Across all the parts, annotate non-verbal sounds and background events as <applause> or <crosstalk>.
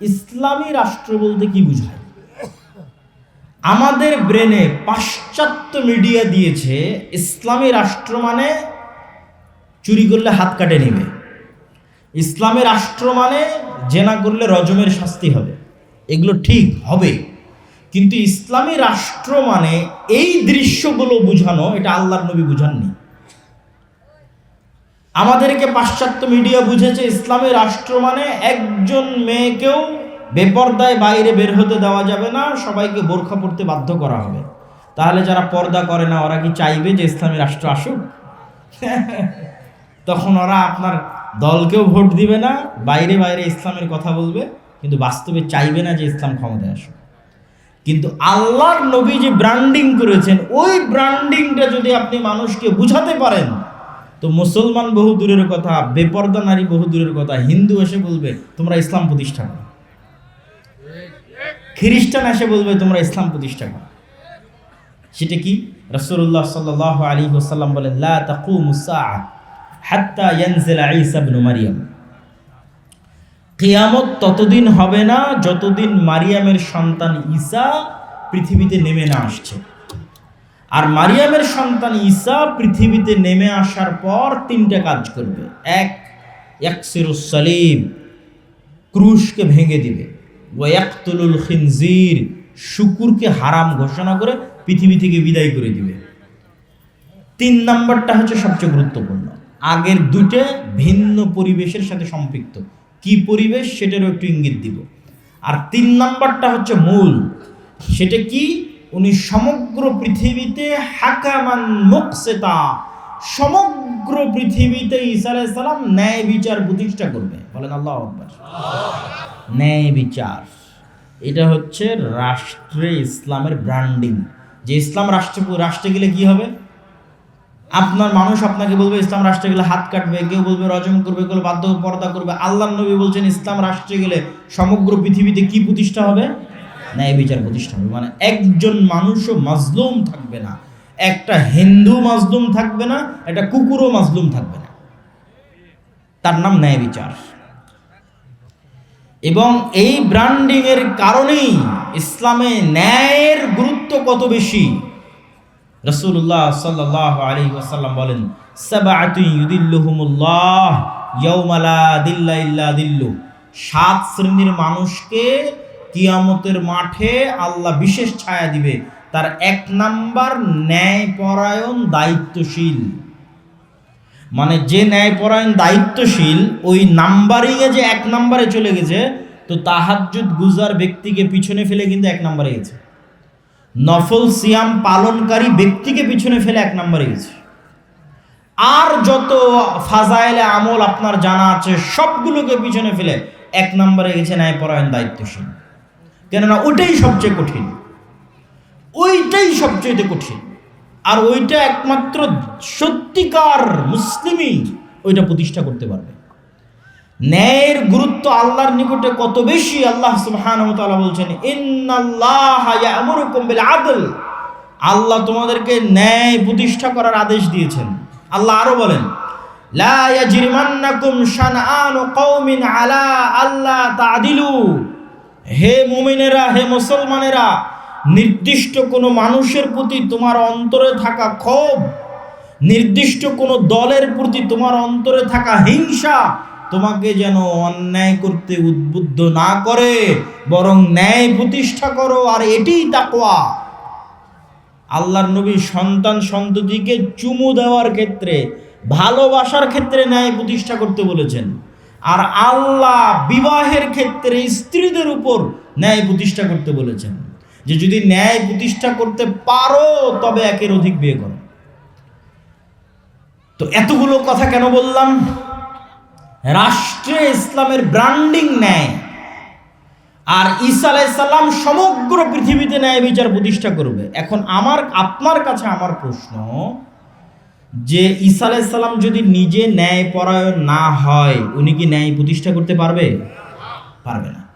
ইসলামী রাষ্ট্র বলতে কি বুঝায়? আমাদের ব্রেনে পাশ্চাত্য মিডিয়া দিয়েছে, ইসলামী রাষ্ট্র মানে চুরি করলে হাত কাটে নেবে। ইসলামী রাষ্ট্র মানে জেনা করলে রজমের শাস্তি হবে। এগুলো ঠিক হবে। কিন্তু ইসলামী রাষ্ট্র মানে এই দৃশ্যগুলো বুঝানো, এটা আল্লাহর নবী বুঝাননি। আমাদেরকে পাশ্চাত্য মিডিয়া বুঝেছে, ইসলামী রাষ্ট্র মানে একজন মেয়েকেও বেপর্দায় বাইরে বের হতে দেওয়া যাবে না, সবাইকে বোরখা পড়তে বাধ্য করা হবে। তাহলে যারা পর্দা করে না, ওরা কি চাইবে যে ইসলামী রাষ্ট্র আসুক? <laughs> তখন ওরা আপনার দলকেও ভোট দিবে না, বাইরে বাইরে ইসলামের কথা বলবে, কিন্তু বাস্তবে চাইবে না যে ইসলাম ক্ষমতায় আসুক। কিন্তু আল্লাহর নবী যে ব্র্যান্ডিং করেছেন, ওই ব্র্যান্ডিংটা যদি আপনি মানুষকে বুঝাতে পারেন তো মুসলমান বহু দূরের কথা, বেপর্দা নারী বহু দূরের কথা, হিন্দু এসে বলবে, তোমরা ইসলাম প্রতিষ্ঠা করো। খ্রিস্টান এসে বলবে, তোমরা ইসলাম প্রতিষ্ঠা করো। সেটা কি? রসুল্লাহ সাল্লাহ আলী ওসাল্লাম বলেন, লা তাকুমু সাআ হাত্তা ইয়ানজিলা ঈসা মারিয়াম। কিয়ামত ততদিন হবে না যতদিন মারিয়ামের সন্তান ঈসা পৃথিবীতে নেমে না আসছে। আর মারিয়ামের সন্তান ঈসা পৃথিবীতে নেমে আসার পর তিনটা কাজ করবে। এক, ইয়াকসিরুস সালিম, ক্রুশকে ভেঙে দিবে। ও ওয়াক্তুলুল খিনজির, শুকুরকে হারাম ঘোষণা করে পৃথিবী থেকে বিদায় করে দিবে। তিন নাম্বারটা হচ্ছে সবচেয়ে গুরুত্বপূর্ণ। আগের দুটো ভিন্ন পরিবেশের সাথে সম্পৃক্ত। কি পরিবেশ সেটারও একটু ইঙ্গিত দিব। আর তিন নাম্বারটা হচ্ছে মূল। সেটা কি? উনি সমগ্র পৃথিবীতে হাকামান মুকসেতা, সমগ্র পৃথিবীতে ঈসা সালাম ন্যায় বিচার প্রতিষ্ঠা করবে। বলেন আল্লাহ আকবার। ন্যায় বিচার। এটা হচ্ছে রাষ্ট্রে ইসলামের ব্র্যান্ডিং যে ইসলাম রাষ্ট্রে রাষ্ট্রে গেলে কি হবে? আপনার মানুষ আপনাকে বলবে, ইসলাম রাষ্ট্রে গেলে হাত কাটবে, কেউ বলবে রজম করবে, কেউ বাধ্য পর্দা করবে। আল্লাহ নবী বলছেন, ইসলাম রাষ্ট্রে গেলে সমগ্র পৃথিবীতে কি প্রতিষ্ঠা হবে? ন্যায় বিচার প্রতিষ্ঠা হবে মানে একজন মানুষও মাজলুম থাকবে না। একটা হিন্দু মাজলুম থাকবে না, একটা কুকুরও মাজলুম থাকবে না। তার নাম ন্যায় বিচার এবং এই ব্র্যান্ডিং এর কারণেই ইসলামে ন্যায়ের গুরুত্ব কত বেশি? রসুল্লাহ সাল্লাহ আলী ওয়াসাল্লাম বলেন সাত শ্রেণির মানুষকে কিয়ামতের মাঠে আল্লাহ বিশেষ ছায়া দিবে। তার এক নাম্বার ন্যায়পরায়ণ দায়িত্বশীল। মানে যে ন্যায়পরায়ণ দায়িত্বশীল, ওই নাম্বারিংয়ে যে এক নাম্বারে চলে গেছে, তো তাহাজ্জুদ গুজার ব্যক্তিকে পিছনে ফেলে কিন্তু এক নাম্বারে গেছে। নফল সিয়াম পালনকারী ব্যক্তিকে পিছনে ফেলে এক নাম্বারে গেছে। আর যত ফাজাইলে আমল আপনার জানা আছে, সবগুলোকে পিছনে ফেলে এক নম্বরে গেছে ন্যায়পরায়ণ দায়িত্বশীল। কেননা ওইটাই সবচেয়ে কঠিন। ওইটাই সবচেয়ে কঠিন। আর ওইটা একমাত্র সত্যিকার মুসলিমই ওইটা প্রতিষ্ঠা করতে পারবে। ন্যায়ের গুরুত্ব আল্লাহর নিকটে কত বেশি, আল্লাহ সুবহানাহু বলছেন আদল। আল্লাহ তোমাদেরকে ন্যায় প্রতিষ্ঠা করার আদেশ দিয়েছেন। আল্লাহ আরও বলেন, লা ইয়াজরিমান্নাকুম শানআনু কওমিন আলা আল্লা তা'দিলু। হে মুমিনেরা, হে মুসলমানেরা, নির্দিষ্ট কোনো মানুষের প্রতি তোমার অন্তরে থাকা ক্ষোভ, নির্দিষ্ট কোনো দলের প্রতি তোমার অন্তরে থাকা হিংসা তোমাকে যেন অন্যায় করতে উদ্বুদ্ধ না করে, বরং ন্যায় প্রতিষ্ঠা করো, আর এটিই তাকওয়া। আল্লাহর নবী সন্তান সন্ততিকে চুমু দেওয়ার ক্ষেত্রে, ভালোবাসার ক্ষেত্রে ন্যায় প্রতিষ্ঠা করতে বলেছেন। আর আল্লাহ বিবাহের ক্ষেত্রে স্ত্রীদের উপর ন্যায় প্রতিষ্ঠা করতে বলেছেন। যে যদি ন্যায় প্রতিষ্ঠা করতে পারো, তবে একের অধিক বিয়ে করো। তো এতগুলো কথা কেন বললাম? রাষ্ট্রে ইসলামের ব্র্যান্ডিং নেয় আর ঈসা আলাইসাল্লাম সমগ্র পৃথিবীতে ন্যায় বিচার প্রতিষ্ঠা করবে। এখন আমার, আপনার কাছে আমার প্রশ্ন যে ঈসা আলাইসাল্লাম যদি নিজে ন্যায় পরায়ণ না হয়, উনি কি ন্যায় প্রতিষ্ঠা করতে পারবে? পারবে না।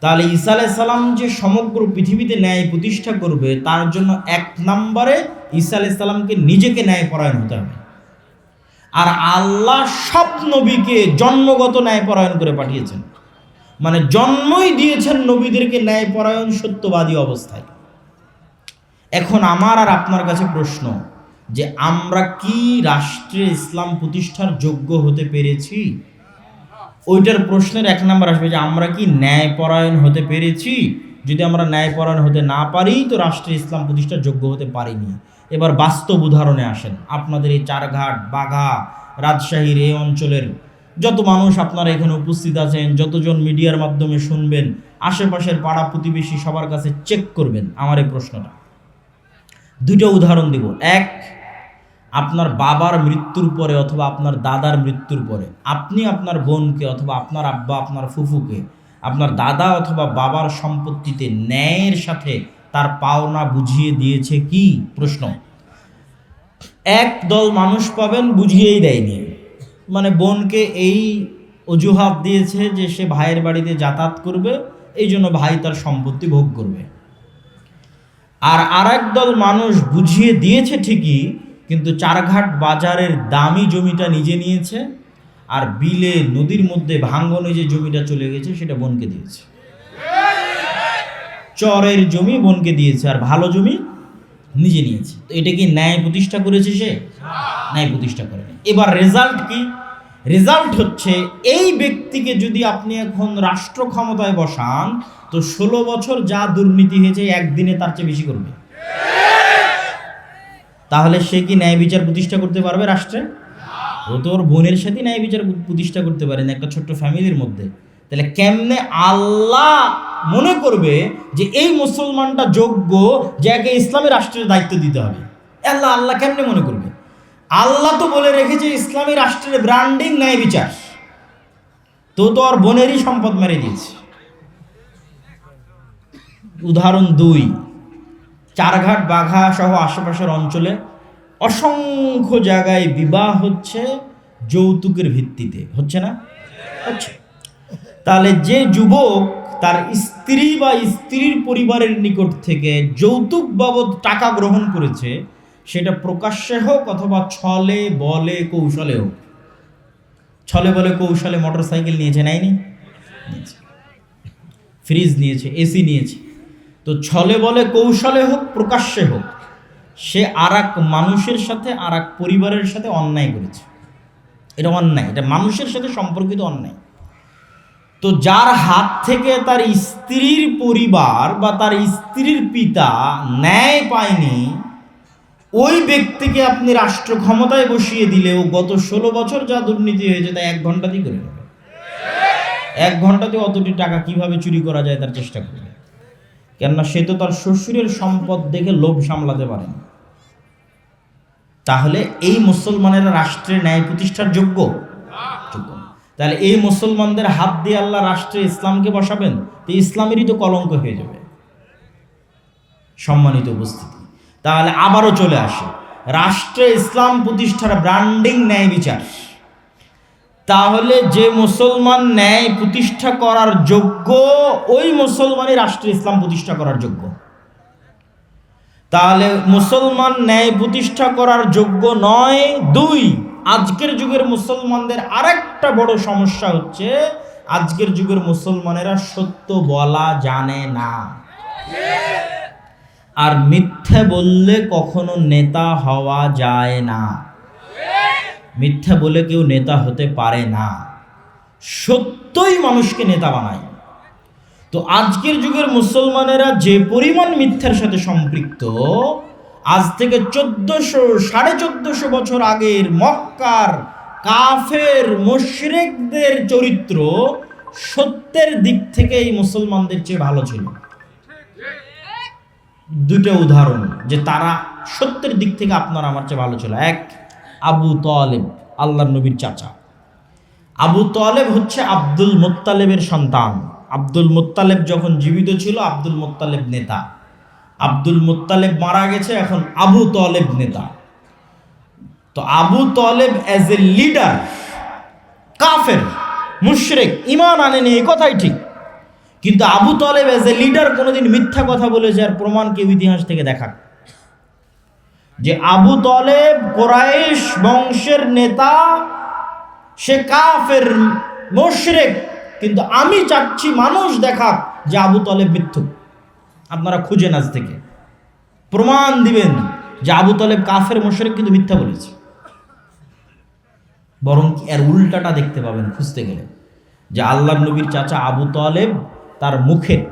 তাহলে ঈসা আলাইসাল্লাম যে সমগ্র পৃথিবীতে ন্যায় প্রতিষ্ঠা করবে, তার জন্য এক নম্বরে ঈসা আলাইসাল্লামকে নিজেকে ন্যায় পরায়ণ হতে হবে। আর আল্লাহ সব নবীকে জন্মগত ন্যায় পরায়ণ করে পাঠিয়েছেন। মানে জন্মই দিয়েছেন নবীদেরকে ন্যায় পরায়ণ সত্যবাদী অবস্থায়। এখন আমার আর আপনার কাছে প্রশ্ন যে আমরা কি রাষ্ট্রে ইসলাম প্রতিষ্ঠার যোগ্য হতে পেরেছি? ওইটার প্রশ্নের এক নাম্বার আসবে যে আমরা কি ন্যায়পরায়ণ হতে পেরেছি? যদি আমরা ন্যায়পরায়ণ হতে না পারি, তো রাষ্ট্রে ইসলাম প্রতিষ্ঠার যোগ্য হতে পারিনি। এবার বাস্তব উদাহরণে আসেন। আপনাদের এই চারঘাট, বাঘা রাজশাহীর এই অঞ্চলের যত মানুষ আপনারা এখানে উপস্থিত আছেন, যতজন মিডিয়ার মাধ্যমে শুনবেন, আশেপাশের পাড়া প্রতিবেশী সবার কাছে চেক করবেন আমার এই প্রশ্নটা। দুটো উদাহরণ দিব। এক আপনার বাবার মৃত্যুর পরে অথবা আপনার দাদার মৃত্যুর পরে, আপনি আপনার বোনকে অথবা আপনার আব্বা, আপনার ফুফুকে, আপনার দাদা অথবা বাবার সম্পত্তিতে ন্যায়ের সাথে তার পাওনা বুঝিয়ে দিয়েছে কি? প্রশ্ন। এক দল মানুষ পাবেন, বুঝিয়েই দেয়নি। মানে বোনকে এই অজুহাত দিয়েছে যে সে ভাইয়ের বাড়িতে যাতায়াত করবে, এই জন্য ভাই তার সম্পত্তি ভোগ করবে। আর আরেক দল মানুষ বুঝিয়ে দিয়েছে ঠিকই কিন্তু চারঘাট বাজারের দামি জমিটা নিজে নিয়েছে আর বিলে নদীর মধ্যে ভাঙ্গনে যে জমিটা চলে গেছে সেটা বোনকে দিয়েছে। চরের জমি বোনকে দিয়েছে আর ভালো জমি নিজে নিয়েছে। তো এটা কি ন্যায় প্রতিষ্ঠা করেছে সে? ন্যায় প্রতিষ্ঠা করেনি। এবার রেজাল্ট কি? রেজাল্ট হচ্ছে এই ব্যক্তিকে যদি আপনি এখন রাষ্ট্র ক্ষমতায় বসান, তো ষোলো বছর যা দুর্নীতি হয়েছে একদিনে তার চেয়ে বেশি করবে। তাহলে সে কি ন্যায় বিচার প্রতিষ্ঠা করতে পারবে রাষ্ট্রে? ও তো ওর বোনের সাথে ন্যায় বিচার প্রতিষ্ঠা করতে পারেন একটা ছোট্ট ফ্যামিলির মধ্যে। তাহলে কেমনে আল্লাহ মনে করবে যে এই মুসলমানটা যোগ্য যে যাকে ইসলামী রাষ্ট্রের দায়িত্ব দিতে হবে? আল্লাহ আল্লাহ কেমনে মনে করবে? আল্লাহ তো বলে রেখেছে ইসলামী রাষ্ট্রের ব্র্যান্ডিং ন্যায় বিচার। তো তো আর বোনেরই সম্পদ মেরে দিয়েছে। উদাহরণ দুই। চারঘাট, বাঘা সহ আশেপাশের অঞ্চলে অসংখ্য জায়গায় বিবাহ হচ্ছে যৌতুকের ভিত্তিতে। হচ্ছে না? হচ্ছে। তাহলে যে যুবক তার স্ত্রী বা স্ত্রীর পরিবারের নিকট থেকে যৌতুক বাবদ টাকা গ্রহণ করেছে, সেটা প্রকাশ্যে হোক অথবা ছলে, বলে, কৌশলে হোক। ছলে, বলে, কৌশলে মোটর সাইকেল নিয়েছে নিয়েছে। ফ্রিজ নিয়েছে, এসি নিয়েছে। তো ছলে বলে কৌশলে হোক, প্রকাশ্যে হোক, সে আর মানুষের সাথে আর পরিবারের সাথে অন্যায় করেছে। এটা অন্যায়, এটা মানুষের সাথে সম্পর্কিত অন্যায়। তো যার হাত থেকে তার স্ত্রীর পরিবার বা তার স্ত্রীর পিতা ন্যায় পায়নি, ওই ব্যক্তিকে আপনি রাষ্ট্র ক্ষমতায় বসিয়ে দিলেও গত ষোলো বছর যা দুর্নীতি হয়েছে তা এক ঘন্টাতেই করে নেবে। এক ঘন্টাতে অতটি টাকা কীভাবে চুরি করা যায় তার চেষ্টা করবে? কেননা সে তো তার শ্বশুরের সম্পদ দেখে লোভ সামলাতে পারে তাহলে এই মুসলমানেরা রাষ্ট্রের ন্যায় প্রতিষ্ঠার যোগ্য? যোগ্য তাহলে এই মুসলমানদের হাত দিয়ে আল্লাহ রাষ্ট্রে ইসলামকে বসাবেন, তো ইসলামেরই তো কলঙ্ক হয়ে যাবে। সম্মানিত উপস্থিতি। তাহলে আবারও চলে আসে। রাষ্ট্রে ইসলাম প্রতিষ্ঠার ব্র্যান্ডিং ন্যায় বিচার। তাহলে যে মুসলমান ন্যায় প্রতিষ্ঠা করার যোগ্য, ওই মুসলমানই রাষ্ট্রে ইসলাম প্রতিষ্ঠা করার যোগ্য। তাহলে মুসলমান ন্যায় প্রতিষ্ঠা করার যোগ্য নয়, দুই, আজকের যুগের মুসলমানদের আরেকটা বড় সমস্যা হচ্ছে, আজকের যুগের মুসলমানেরা সত্য বলা জানে না। আর মিথ্যে বললে কখনো নেতা হওয়া যায় না। মিথ্যা বলে কেউ নেতা হতে পারে না। সত্যই মানুষকে নেতা বানায়। তো আজকের যুগের মুসলমানেরা যে পরিমাণ মিথ্যার সাথে সম্পৃক্ত, আজ থেকে চোদ্দশো, সাড়ে চোদ্দশো বছর আগের মক্কার কাফের, মুশরিকদের চরিত্র সত্যের দিক থেকে এই মুসলমানদের চেয়ে ভালো ছিল। দুটো উদাহরণ যে তারা সত্যের দিক থেকে আপনার আমার চেয়ে ভালো ছিল। এক আবু তলেব আল্লাহ নবীর চাচা। আবু তলেব হচ্ছে আব্দুল মোত্তালেবের সন্তান। আব্দুল মোত্তালেব যখন জীবিত ছিল, আব্দুল মোত্তালেব নেতা। আব্দুল মোত্তালেব মারা গেছে, এখন আবু তলেব নেতা। তো Abu Talib as a leader কাফের, মুশরেক ইমান আনেনি, এই কথাই ঠিক। কিন্তু Abu Talib as a leader কোনোদিন মিথ্যা কথা বলেছে আর প্রমাণ কেউ ইতিহাস থেকে দেখাক। যে আবু তলেব কোরাইশ বংশের নেতা, সে কাফের মুশরেক। কিন্তু আমি চাচ্ছি মানুষ দেখাক যে আবু তলেব মিথ্যুক। আপনারা খুঁজেন আজ থেকে। প্রমাণ দিবেন যে আবু তলেব কাফের মোশরেক কিন্তু মিথ্যা বলেছে। বরং এর উল্টাটা দেখতে পাবেন খুঁজতে গেলে। যে আল্লাহ নবীর চাচা আবু তলেব তার মুখে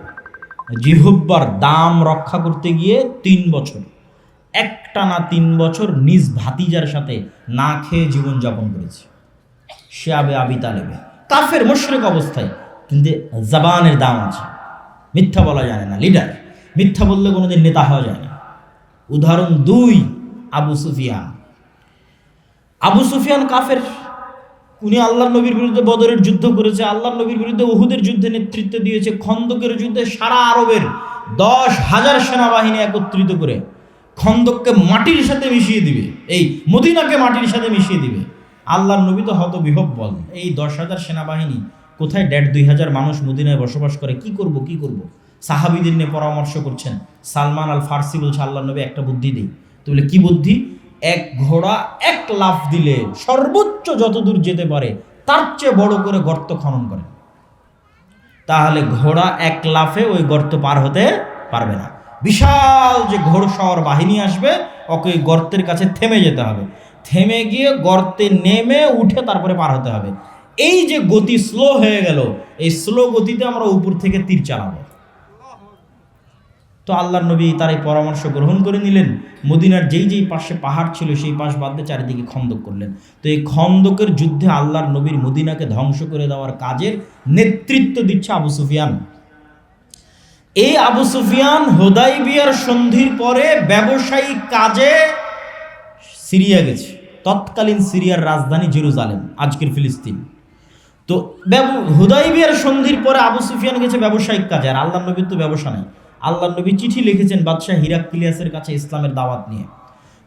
জিহব্বার দাম রক্ষা করতে গিয়ে তিন বছর একটা না তিন বছর নিজ ভাতিজার সাথে না খেয়ে জীবনযাপন করেছে। সে আবে আবি তালেবে। কাফের মোশরেক অবস্থায়। কিন্তু জবানের দাম আছে। মিথ্যা বলা যায় না, লিডার। মিথ্যা বললে কোনোদিন নেতা হওয়া যায় না। উদাহরণ দুই, আবু সুফিয়ান। আবু সুফিয়ান কাফের। উনি আল্লাহ নবীর বিরুদ্ধে বদরের যুদ্ধ করেছে আল্লাহ নবীর বিরুদ্ধে উহুদের যুদ্ধে নেতৃত্ব দিয়েছে, খন্দকের যুদ্ধে সারা আরবের দশ হাজার সেনাবাহিনী একত্রিত করে খন্দককে মাটির সাথে মিশিয়ে দিবে। এই মদিনাকে মাটির সাথে মিশিয়ে দিবে। আল্লাহর নবী তো হত বিহব বল এই দশ হাজার সেনাবাহিনী কোথায় দেড় দুই হাজার মানুষ মদিনায় বসবাস করে? কি করব কি করব? সাহাবিদের নিয়ে পরামর্শ করছেন। সালমান আল ফার্সি বলছে আল্লাহ নবী একটা বুদ্ধি দিই। তো বলে, কি বুদ্ধি? এক ঘোড়া এক লাফ দিলে সর্বোচ্চ যতদূর যেতে পারে, তার চেয়ে বড় করে গর্ত খনন করে। তাহলে ঘোড়া এক লাফে ওই গর্ত পার হতে পারবে না। বিশাল যে ঘোড়সওয়ার বাহিনী আসবে, ওকে গর্তের কাছে থেমে যেতে হবে। থেমে গিয়ে গর্তে নেমে উঠে তারপরে পার হতে হবে। এই যে গতি স্লো হয়ে গেল, এই স্লো গতিতে আমরা উপর থেকে তীর চালাবো। তো আল্লাহর নবী তার এই পরামর্শ গ্রহণ করে নিলেন। মদিনার যেই যেই পাশে পাহাড় ছিল, সেই পাশ বাদ দিয়ে চারিদিকে খন্দক করলেন। তো এই খন্দকের যুদ্ধে আল্লাহর নবীর মদিনাকে ধ্বংস করে দেওয়ার কাজের নেতৃত্ব দিচ্ছে আবু সুফিয়ান। এই আবু সুফিয়ান হোদাই বিয়ার সন্ধির পরে ব্যবসায়িক কাজে সিরিয়া গেছে। তৎকালীন সিরিয়ার রাজধানী জেরুজালেম, আজকের ফিলিস্তিন। তো হুদাই বিয়ার সন্ধির পরে আবু সুফিয়ান গেছে ব্যবসায়িক কাজে। আর আল্লাহ নবীর তো ব্যবসা নেই। আল্লাহ নবী চিঠি লিখেছেন বাদশাহ হিরাক্কিলিয়াসের কাছে ইসলামের দাওয়াত নিয়ে।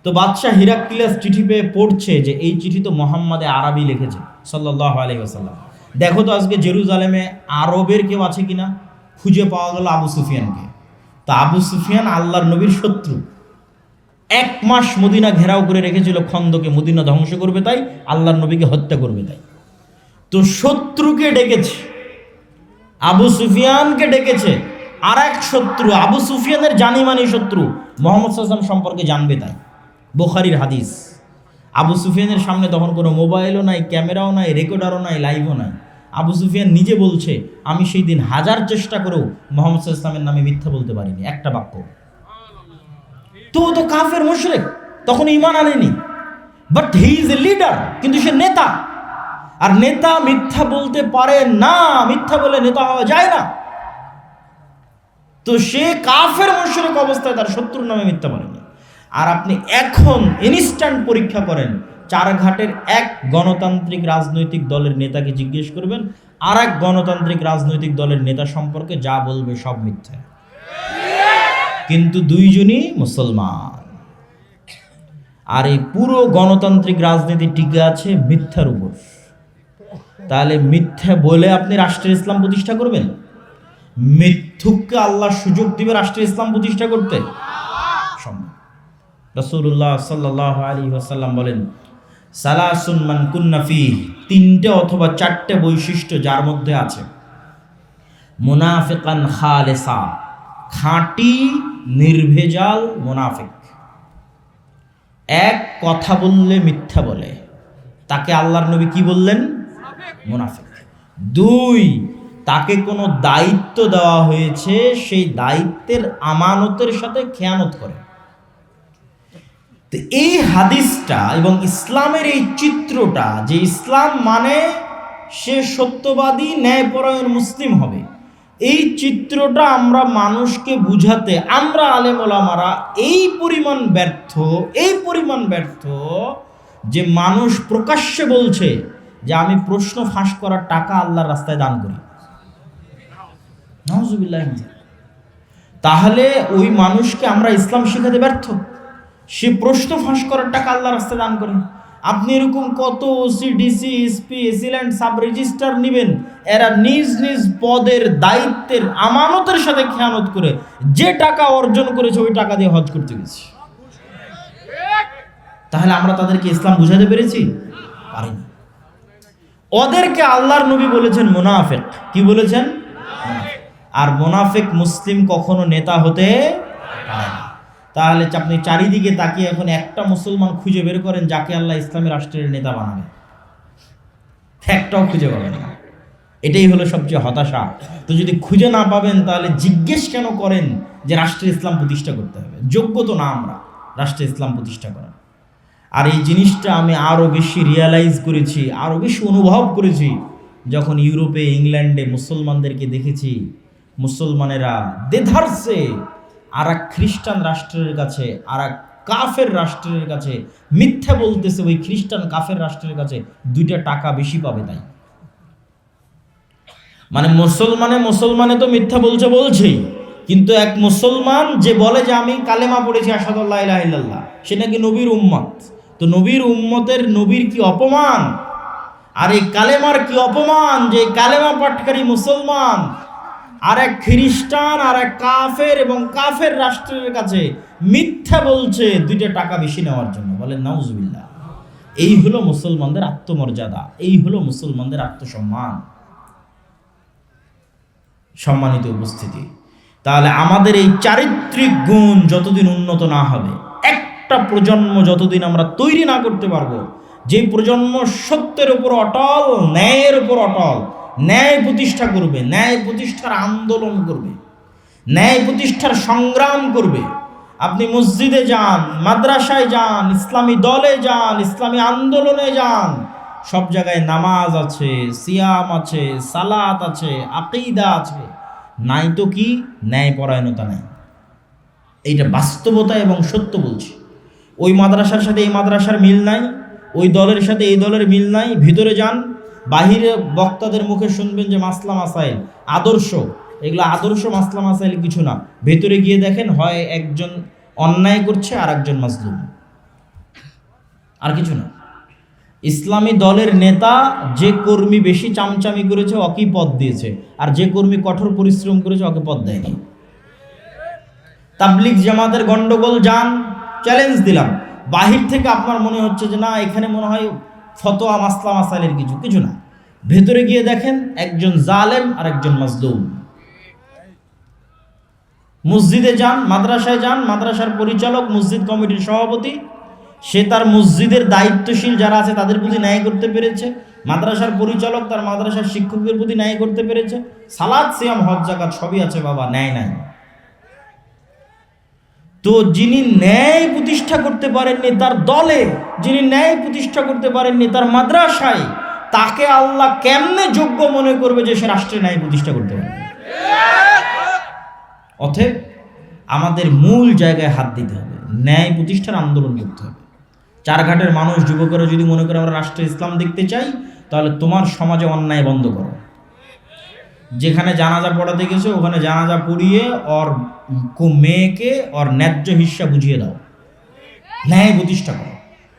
তো বাদশাহ হিরাক্কিলিয়াস চিঠি পেয়ে পড়ছে যে এই চিঠি তো মোহাম্মদে আরবি লিখেছে সাল্লাহ আলী আসাল্লাম দেখো তো আজকে জেরুজালেমে আরবের কেউ আছে কিনা? খুঁজে পাওয়া গেল আবু সুফিয়ানকে। তা আবু সুফিয়ান আল্লাহর নবীর শত্রু। এক মাস মদিনা ঘেরাও করে রেখেছিল খন্দকে, মদিনা ধ্বংস করবে তাই, আল্লাহর নবীকে হত্যা করবে তাই। তো শত্রুকে ডেকেছে, আবু সুফিয়ানকে ডেকেছে আর এক শত্রু, আবু সুফিয়ানের জানি মানি শত্রু, মোহাম্মদ সাল্লাম সম্পর্কে জানবে তাই, বোখারির হাদিস। আবু সুফিয়ানের সামনে তখন কোনো মোবাইলও নাই, ক্যামেরাও নাই, রেকর্ডারও নাই, লাইভও নাই। আবু সুফিয়ান নিজে বলছে, আমি সেই দিন হাজার চেষ্টা করেও মোহাম্মদ ইসলামের নামে মিথ্যা বলতে পারিনি। একটা বাক্য। তো তো কাফের, মুশরেক। তখন ইমান আনেনি। But he is a leader কিন্তু সে নেতা। আর নেতা মিথ্যা বলতে পারে না, মিথ্যা বলে নেতা হওয়া যায় না। তো সে কাফের, মুশরিক অবস্থায় তার শত্রুর নামে মিথ্যা বলেনি। আর আপনি এখন ইনস্ট্যান্ট পরীক্ষা করেন চারঘাটের এক গণতান্ত্রিক রাজনৈতিক দলের নেতাকে জিজ্ঞেস করবেন আর এক গণতান্ত্রিক রাজনৈতিক দলের নেতা সম্পর্কে যা বলবে সব মিথ্যা। কিন্তু দুইজনই মুসলমান। আর এই পুরো গণতান্ত্রিক রাজনীতি টিকে আছে মিথ্যার উপর। তাহলে মিথ্যা বলে আপনি রাষ্ট্রের ইসলাম প্রতিষ্ঠা করবেন? মিথ্যুককে আল্লাহ সুযোগ দিবে রাষ্ট্রের ইসলাম প্রতিষ্ঠা করতে? সম্ভব। রসুল্লাহ সাল্লাহ আলী ওয়াসাল্লাম বলেন সালাসুন মান কুন্নাফি তিনটে অথবা চারটে বৈশিষ্ট্য যার মধ্যে আছে। মুনাফিকান খালেসা, খাঁটি, নির্ভেজাল মুনাফিক। এক কথা বললে মিথ্যা বলে। তাকে আল্লাহর নবী কি বললেন? মুনাফিক। দুই, তাকে কোনো দায়িত্ব দেওয়া হয়েছে, সেই দায়িত্বের আমানতের সাথে খেয়ানত করে। তো এই হাদিসটা এবং ইসলামের এই চিত্রটা যে ইসলাম মানে সে সত্যবাদী, ন্যায়পরায়ণ মুসলিম হবে। এই চিত্রটা আমরা মানুষকে বুঝাতে, আমরা আলেমোলামারা এই পরিমাণ ব্যর্থ, এই পরিমাণ ব্যর্থ যে মানুষ প্রকাশ্যে বলছে যে আমি প্রশ্ন ফাঁস করার টাকা আল্লাহর রাস্তায় দান করি। তাহলে ওই মানুষকে আমরা ইসলাম শেখাতে ব্যর্থ? সে প্রশ্ন ফাঁস করার টাকা আল্লাহ রাস্তায় দান করে। আপনি এরকম কত OC DC SP AC land sub registrar নেবেন, এরা নিজ নিজ পদের দায়িত্বের আমানতের সাথে খেয়ানত করে, যে টাকা অর্জন করেছে, ওই টাকা দিয়ে হজ করতে গেছে। তাহলে আমরা তাদেরকে ইসলাম বুঝাতে পেরেছি? পারিনি। ওদেরকে আল্লাহর নবী বলেছেন মোনাফেক। কি বলেছেন? আর মোনাফেক মুসলিম কখনো নেতা হতে। তাহলে আপনি চারিদিকে তাকিয়ে এখন একটা মুসলমান খুঁজে বের করেন যাকে আল্লাহ ইসলামী রাষ্ট্রের নেতা বানাবে। একটাও খুঁজে পাবেন না। এটাই হলো সবচেয়ে হতাশা। তো যদি খুঁজে না পাবেন, তাহলে জিজ্ঞেস কেন করেন যে রাষ্ট্রে ইসলাম প্রতিষ্ঠা করতে হবে? যোগ্য তো না আমরা রাষ্ট্রে ইসলাম প্রতিষ্ঠা করার। আর এই জিনিসটা আমি আরও বেশি রিয়ালাইজ করেছি আরও বেশি অনুভব করেছি, যখন ইউরোপে, ইংল্যান্ডে মুসলমানদেরকে দেখেছি, মুসলমানেরা দেধারসে আর এক খ্রিস্টান রাষ্ট্রের কাছে, আর এক কাফের রাষ্ট্রের কাছে, মিথ্যা বলতেছে ওই খ্রিস্টান কাফের রাষ্ট্রের কাছে, দুইটা টাকা বেশি পাবে তাই। মানে মুসলমানে মুসলমানে তো মিথ্যা বলছে বলছেই, কিন্তু এক মুসলমান যে বলে যে আমি কালেমা পড়েছি আসাদুল্লাহ সে নাকি নবীর উম্মত। তো নবীর উম্মতের নবীর কি অপমান? আর এই কালেমার কি অপমান? যে কালেমা পাঠকারী মুসলমান আর এক খ্রিস্টান আর এক কাফের এবং কাফের রাষ্ট্রের কাছে মিথ্যা বলছে, দুইটা টাকা বেশি নেওয়ার জন্য। বলেন, নাউজুবিল্লাহ। এই হলো মুসলমানদের আত্মমর্যাদা, এই হলো মুসলমানদের আত্মসম্মান। সম্মানিত উপস্থিতি, তাহলে আমাদের এই চারিত্রিক গুণ যতদিন উন্নত না হবে, একটা প্রজন্ম যতদিন আমরা তৈরি না করতে পারব যে প্রজন্ম সত্যের উপর অটল, ন্যায়ের উপর অটল ন্যায় প্রতিষ্ঠা করবে, ন্যায় প্রতিষ্ঠার আন্দোলন করবে, ন্যায় প্রতিষ্ঠার সংগ্রাম করবে। আপনি মসজিদে যান, মাদ্রাসায় যান, ইসলামী দলে যান, ইসলামী আন্দোলনে যান, সব জায়গায় নামাজ আছে, সিয়াম আছে, সালাত আছে, আকিদা আছে। নাই তো কি? ন্যায়পরায়ণতা নাই। এইটা বাস্তবতা এবং সত্য বলছি। ওই মাদ্রাসার সাথে এই মাদ্রাসার মিল নাই, ওই দলের সাথে এই দলের মিল নাই, ভিতরে যান বাহিরে বক্তাদের মুখে শুনবেন যে মাসলা মাসাইল, আদর্শ। এগুলো আদর্শ মাসলা মাসাইল কিছু না। ভেতরে গিয়ে দেখেন হয় একজন অন্যায় করছে আর একজন মাজলুম। আর কিছু না। ইসলামী দলের নেতা যে কর্মী বেশি চামচামি করেছে ওকে পদ দিয়েছে। আর যে কর্মী কঠোর পরিশ্রম করেছে, ওকে পদ দেয়নি। তাবলিক জামাতের গন্ডগোল, যান চ্যালেঞ্জ দিলাম। বাহির থেকে আপনার মনে হচ্ছে যে না, এখানে মনে হয় ফতোয়া, মাসলা, মাসাইলের কিছু কিছু না। ভেতরে গিয়ে দেখেন একজন জালেম আর একজন মাজলুম। মসজিদে যান, মাদ্রাসায় যান, মাদ্রাসার পরিচালক, মসজিদ কমিটির সভাপতি, সে তার মসজিদের দায়িত্বশীল যারা আছে তাদের প্রতি ন্যায় করতে পেরেছে, মাদ্রাসার পরিচালক তার মাদ্রাসার শিক্ষকদের প্রতি ন্যায় করতে পেরেছে সালাদ সিয়াম, হজ জাকাত সবই আছে বাবা, ন্যায় নাই। তো যিনি ন্যায় প্রতিষ্ঠা করতে পারেননি তার দলে, যিনি ন্যায় প্রতিষ্ঠা করতে পারেননি তার মাদ্রাসায়, তাকে আল্লাহ কেমনে যোগ্য মনে করবে যে সে রাষ্ট্রে ন্যায় প্রতিষ্ঠা করতে পারবে অতএব আমাদের মূল জায়গায় হাত দিতে হবে, ন্যায় প্রতিষ্ঠার আন্দোলন করতে হবে। চারঘাটের মানুষ, যুবকেরা যদি মনে করে আমরা রাষ্ট্রে ইসলাম দেখতে চাই, তাহলে তোমার সমাজে অন্যায় বন্ধ করো। যেখানে জানাজা পড়াতে গেছে ওখানে জানাজা পড়িয়ে ওর মেয়েকে ওর ন্যায্য হিসা বুঝিয়ে দাও। ন্যায় প্রতিষ্ঠা করো।